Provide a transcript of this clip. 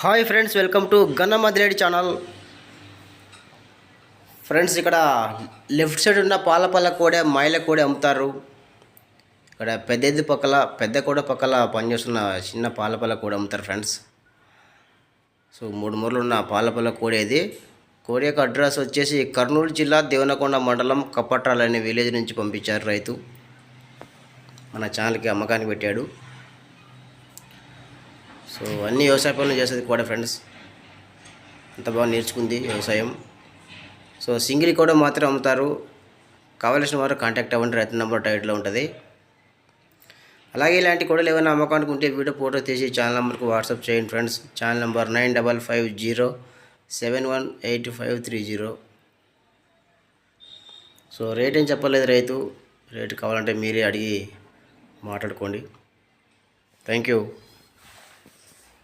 Hi friends welcome to Gannamadireddy channel. Friends ఇక్కడ left side ఉన్న పాలపల్ల కోడే మైల కోడే అమ్ముతారు. ఇక్కడ పెద్దది పక్కల పెద్ద కోడ పక్కల పనిచేస్తున్న చిన్న పాలపల్ల కూడా అమ్ముతారు ఫ్రెండ్స్. సో మూడు మూరలు ఉన్న పాలపల్ల కోడేది కోడి యొక్క అడ్రస్ వచ్చేసి కర్నూలు జిల్లా దేవనకొండ మండలం కప్పట్రాలు అనే విలేజ్ నుంచి పంపించారు రైతు. మన ఛానల్కి అమ్మకానికి పెట్టాడు. సో అన్ని వ్యవసాయ పనులు చేసేది కూడా ఫ్రెండ్స్ అంత బాగా నేర్చుకుంది వ్యవసాయం. సో సింగిల్ కూడా మాత్రం అమ్ముతారు. కావలసిన వారు కాంటాక్ట్ అవ్వండి రైతు నెంబర్ టైట్లో ఉంటుంది. అలాగే ఇలాంటి కూడా ఏమైనా అమ్మకానికి ఉంటే వీడియో ఫోటో తీసి ఛానల్ నెంబర్కి వాట్సాప్ చేయండి friends channel number nine double five zero seven one eight five three zero so rate ఏం చెప్పలేదు రైతు. రేటు కావాలంటే మీరే అడిగి మాట్లాడుకోండి. Thank you